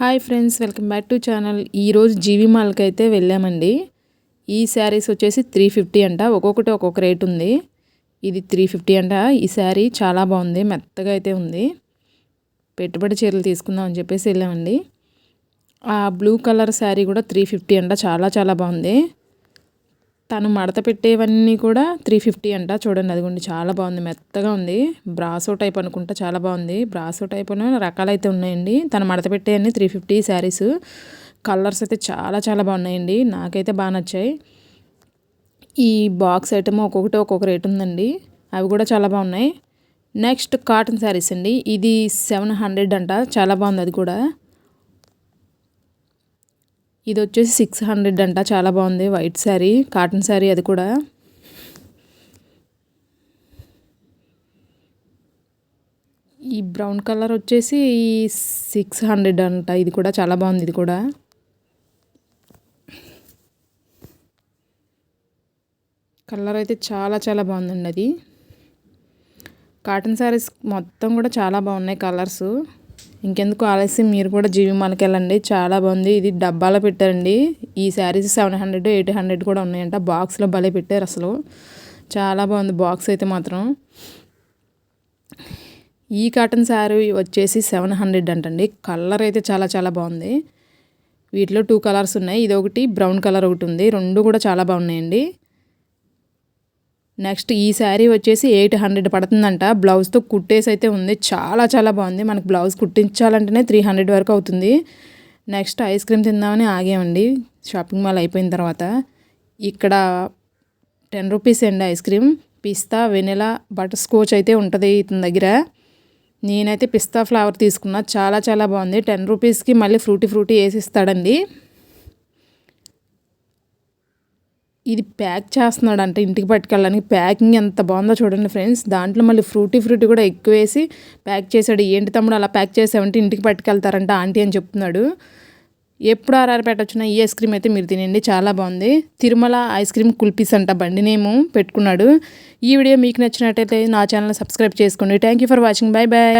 Hi friends welcome back to channel. ఈరోజు జీవి మాల్కి అయితే వెళ్ళామండి. ఈ శారీస్ వచ్చేసి త్రీ ఫిఫ్టీ అంట. ఒక్కొక్కటి ఒక్కొక్క రేట్ ఉంది. ఇది త్రీ ఫిఫ్టీ అంట. ఈ శారీ చాలా బాగుంది. మెత్తగా అయితే ఉంది. పెట్టుబడి చీరలు తీసుకుందాం అని చెప్పేసి వెళ్ళామండి. ఆ బ్లూ కలర్ శారీ కూడా త్రీ ఫిఫ్టీ అంట. చాలా చాలా బాగుంది. తను మడత పెట్టేవన్నీ కూడా త్రీ ఫిఫ్టీ అంట. చూడండి అదిగోండి చాలా బాగుంది. మెత్తగా ఉంది. బ్రాసో టైప్ అనుకుంటా చాలా బాగుంది. బ్రాసో టైప్ రకాలైతే ఉన్నాయండి. తను మడత పెట్టేవన్నీ త్రీ ఫిఫ్టీ శారీస్ కలర్స్ అయితే చాలా చాలా బాగున్నాయండి. నాకైతే బాగా నచ్చాయి. ఈ బాక్స్ ఐటమ్ ఒక్కొక్కటి ఒక్కొక్క రేట్ ఉందండి. అవి కూడా చాలా బాగున్నాయి. నెక్స్ట్ కాటన్ శారీస్ అండి. ఇది సెవెన్ హండ్రెడ్ అంట. చాలా బాగుంది అది కూడా. ఇది వచ్చేసి సిక్స్ హండ్రెడ్ అంట. చాలా బాగుంది. వైట్ శారీ కాటన్ శారీ అది కూడా. ఈ బ్రౌన్ కలర్ వచ్చేసి సిక్స్ హండ్రెడ్ అంట. ఇది కూడా చాలా బాగుంది. ఇది కూడా. కలర్ అయితే చాలా చాలా బాగుందండి అది. కాటన్ శారీస్ మొత్తం కూడా చాలా బాగున్నాయి కలర్స్. ఇంకెందుకు ఆలస్యం? మీరు కూడా జీవి మాలకెళ్ళండి వెళ్ళండి. చాలా బాగుంది. ఇది డబ్బాలో పెట్టారండి. ఈ saris seven hundred eight hundred కూడా ఉన్నాయంట. బాక్స్లో భలే పెట్టారు అసలు. చాలా బాగుంది బాక్స్ అయితే మాత్రం. ఈ కాటన్ శారీ వచ్చేసి సెవెన్ హండ్రెడ్ అంటండి. కలర్ అయితే చాలా చాలా బాగుంది. వీటిలో టూ కలర్స్ ఉన్నాయి. ఇది ఒకటి బ్రౌన్ కలర్ ఒకటి ఉంది. రెండు కూడా చాలా బాగున్నాయండి. నెక్స్ట్ ఈ శారీ వచ్చేసి ఎయిట్ హండ్రెడ్ పడుతుందంట. బ్లౌజ్తో కుట్టేసి అయితే ఉంది. చాలా చాలా బాగుంది. మనకు బ్లౌజ్ కుట్టించాలంటేనే త్రీ హండ్రెడ్ వరకు అవుతుంది. నెక్స్ట్ ఐస్ క్రీమ్ తిందామని ఆగామండి. షాపింగ్ మాల్ అయిపోయిన తర్వాత. ఇక్కడ టెన్ రూపీస్ అండి ఐస్ క్రీమ్ పిస్తా వెనిలా బటర్ స్కోచ్ అయితే ఉంటుంది ఇతని దగ్గర. నేనైతే పిస్తా ఫ్లేవర్ తీసుకున్నా. చాలా చాలా బాగుంది. టెన్ రూపీస్కి మళ్ళీ ఫ్రూటీ ఫ్రూటీ వేసి ఇస్తాడండి ఇది ప్యాక్ చేస్తున్నాడు అంటే ఇంటికి పట్టుకెళ్ళడానికి. ప్యాకింగ్ ఎంత బాగుందో చూడండి ఫ్రెండ్స్. దాంట్లో మళ్ళీ ఫ్రూటీ ఫ్రూటీ కూడా ఎక్కువ వేసి ప్యాక్ చేశాడు. ఏంటి తమ్ముడు అలా ప్యాక్ చేసావంటే ఇంటికి పట్టుకెళ్తారంట ఆంటీ అని చెప్తున్నాడు. ఎప్పుడు ఆర్ఆర్ పెట్టొచ్చిన ఈ ఐస్ క్రీమ్ అయితే మీరు తినండి. చాలా బాగుంది. తిరుమల ఐస్ క్రీమ్ కుల్పీస్ అంట బండినేమో పెట్టుకున్నాడు. ఈ వీడియో మీకు నచ్చినట్టయితే నా ఛానల్ సబ్స్క్రైబ్ చేసుకోండి. Thank you for watching bye bye